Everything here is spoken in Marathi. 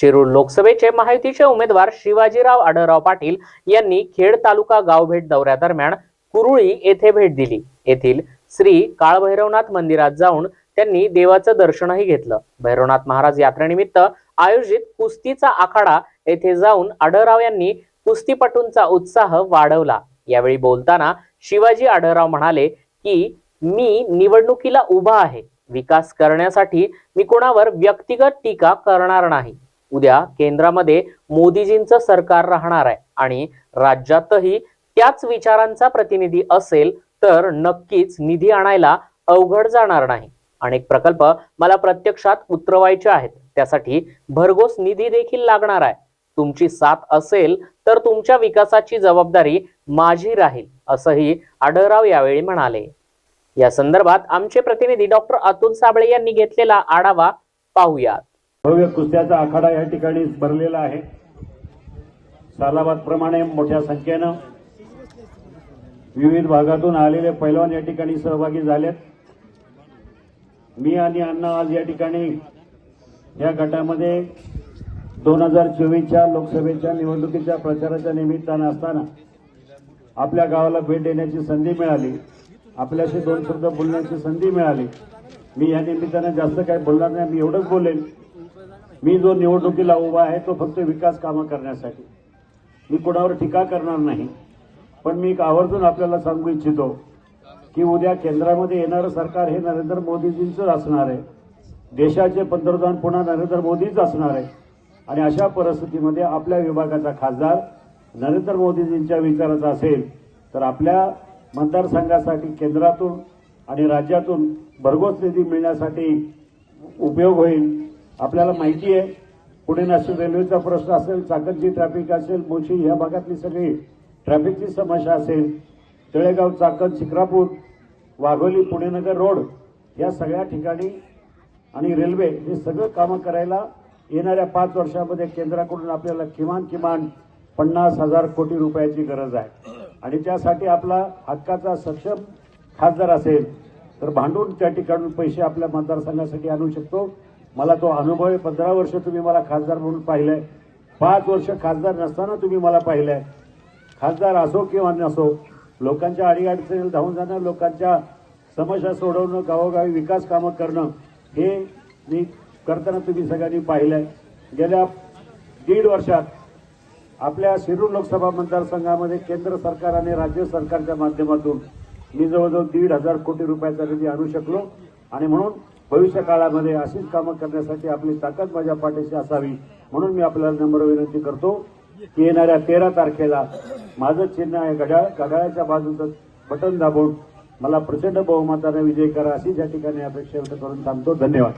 शिरूर लोकसभेचे महायुतीचे उमेदवार शिवाजीराव आढळराव पाटील यांनी खेड तालुका गाव भेट दौऱ्यादरम्यान कुरुळी येथे भेट दिली. येथील श्री काळभैरवनाथ मंदिरात जाऊन त्यांनी देवाचं दर्शनही घेतलं. भैरवनाथ महाराज यात्रेनिमित्त आयोजित कुस्तीचा आखाडा येथे जाऊन आढळराव यांनी कुस्तीपटूंचा उत्साह वाढवला. यावेळी बोलताना शिवाजी आढळराव म्हणाले की मी निवडणुकीला उभा आहे. विकास करण्यासाठी मी कोणावर व्यक्तिगत टीका करणार नाही. उद्या केंद्रामध्ये मोदीजींचं सरकार राहणार आहे. आणि राज्यातही त्याच विचारांचा प्रतिनिधी असेल तर नक्कीच निधी आणायला अवघड जाणार नाही. अनेक प्रकल्प मला प्रत्यक्षात उतरवायचे आहेत. त्यासाठी भरघोस निधी देखील लागणार आहे. तुमची साथ असेल तर तुमच्या विकासाची जबाबदारी माझी राहील असंही आढळराव यावेळी म्हणाले. या संदर्भात आमचे प्रतिनिधी डॉक्टर अतुल साबळे यांनी घेतलेला आढावा पाहूयात. भव्य कुस्त्याचा आखाडा या ठिकाणी भरलेला आहे. सालाबाद प्रमाणे मोठ्या संख्येनं विविध भागातून आलेले पैलवान या ठिकाणी सहभागी झालेत. मी आणि अण्णा आज या ठिकाणी या गटामध्ये दोन हजार चोवीसच्या लोकसभेच्या निवडणुकीच्या प्रचाराच्या निमित्तानं असताना आपल्या गावाला भेट देण्याची संधी मिळाली. आपल्याशी दोन शब्द बोलण्याची संधी मिळाली. मी या निमित्तानं जास्त काही बोलणार नाही मी एवढंच बोलेन. मी जो निवडणुकीला उभा आहे तो फक्त विकास कामं करण्यासाठी. मी कोणावर टीका करणार नाही पण मी एक आवर्जून आपल्याला सांगू इच्छितो की उद्या केंद्रामध्ये येणारं सरकार हे नरेंद्र मोदीजींचं असणार आहे. देशाचे पंतप्रधान पुन्हा नरेंद्र मोदीच असणार आहे. आणि अशा परिस्थितीमध्ये आपल्या विभागाचा खासदार नरेंद्र मोदीजींच्या विचाराचा असेल तर आपल्या मतदारसंघासाठी केंद्रातून आणि राज्यातून भरघोस निधी मिळण्यासाठी उपयोग होईल. आपल्याला माहिती आहे पुणे नाशिक रेल्वेचा प्रश्न असेल चाकणची ट्रॅफिक असेल मोशी ह्या भागातली सगळी ट्रॅफिकची समस्या असेल तळेगाव चाकण शिक्रापूर वाघोली पुणेनगर रोड या सगळ्या ठिकाणी आणि रेल्वे हे सगळं कामं करायला येणाऱ्या पाच वर्षामध्ये केंद्राकडून आपल्याला किमान किमान पन्नास हजार कोटी रुपयाची गरज आहे. आणि त्यासाठी आपला हक्काचा सक्षम खासदार असेल तर भांडून त्या ठिकाणून पैसे आपल्या मतदारसंघासाठी आणू शकतो. मला तो अनुभव आहे. पंधरा वर्ष तुम्ही मला खासदार म्हणून पाहिलंय. पाच वर्ष खासदार नसताना तुम्ही मला पाहिलंय. खासदार असो किंवा नसो लोकांच्या अडीअडचणीला धावून जाणं लोकांच्या समस्या सोडवणं गावोगावी विकास कामं करणं हे मी करताना तुम्ही सगळ्यांनी पाहिलंय. गेल्या दीड वर्षात आपल्या शिरूर लोकसभा मतदारसंघामध्ये केंद्र सरकार आणि राज्य सरकारच्या माध्यमातून मी जवळजवळ दीड हजार कोटी रुपयाचा निधी आणू शकलो. आणि म्हणून भविष्य काळामध्ये अशीच कामं करण्यासाठी आपली ताकद माझ्या पाठीशी असावी म्हणून मी आपल्याला नम्र विनंती करतो की येणाऱ्या तेरा तारखेला माझं चिन्ह आहे घड्याळ घड्याळाच्या बाजूचं बटन दाबून मला प्रचंड बहुमताने विजय करा अशी या ठिकाणी अपेक्षा व्यक्त करून थांबतो. धन्यवाद.